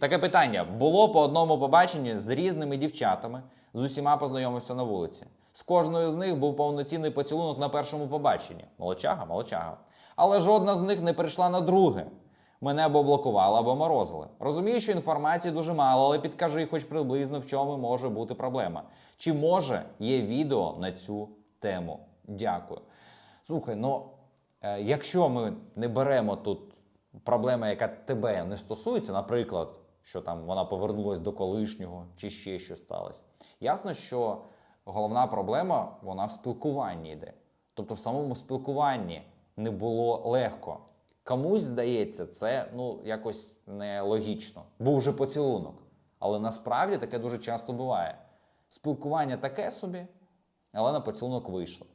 Таке питання: було по одному побаченні з різними дівчатами, з усіма познайомився на вулиці. З кожною з них був повноцінний поцілунок на першому побаченні. Молодчага, молодчага. Але жодна з них не прийшла на друге. Мене або блокували, або морозили. Розумію, що інформації дуже мало, але підкажи хоч приблизно в чому може бути проблема. Чи може є відео на цю тему? Дякую. Слухай, ну е, якщо ми не беремо тут проблему, яка тебе не стосується, наприклад, що там вона повернулась до колишнього чи ще щось сталося, ясно, що головна проблема вона в спілкуванні йде. Тобто в самому спілкуванні не було легко. Комусь здається, це ну якось нелогічно. Був вже поцілунок. Але насправді таке дуже часто буває. Спілкування таке собі, але на поцілунок вийшло.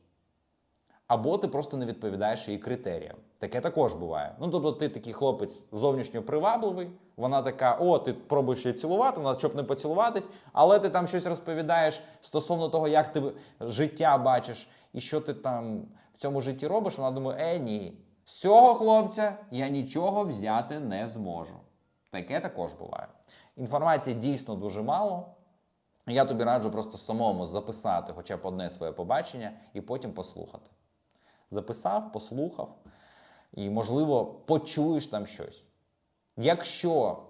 Або ти просто не відповідаєш її критеріям. Таке також буває. Ну, тобто, ти такий хлопець зовнішньо привабливий, вона така: о, ти пробуєш її цілувати, вона щоб не поцілуватись, але ти там щось розповідаєш стосовно того, як ти життя бачиш і що ти там в цьому житті робиш. Вона думає, е, ні, з цього хлопця я нічого взяти не зможу. Таке також буває. Інформації дійсно дуже мало. Я тобі раджу просто самому записати хоча б одне своє побачення і потім послухати. Записав, послухав, і, можливо, почуєш там щось. Якщо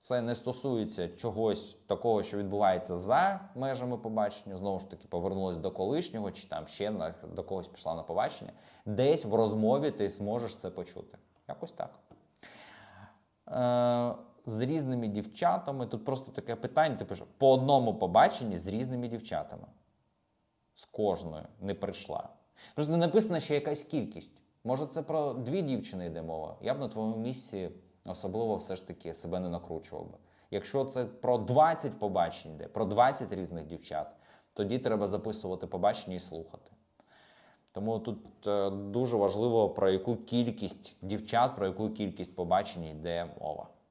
це не стосується чогось такого, що відбувається за межами побачення, знову ж таки, повернулася до колишнього, чи там ще на, до когось пішла на побачення, десь в розмові ти зможеш це почути. Якось так. Е, з різними дівчатами. Тут просто таке питання: ти пишеш, по одному побаченні з різними дівчатами. З кожною не прийшла. Просто не написано ще якась кількість. Може, це про дві дівчини йде мова. Я б на твоєму місці особливо все ж таки себе не накручував би. Якщо це про 20 побачень йде, про 20 різних дівчат, тоді треба записувати побачення і слухати. Тому тут е, дуже важливо, про яку кількість дівчат, про яку кількість побачень йде мова.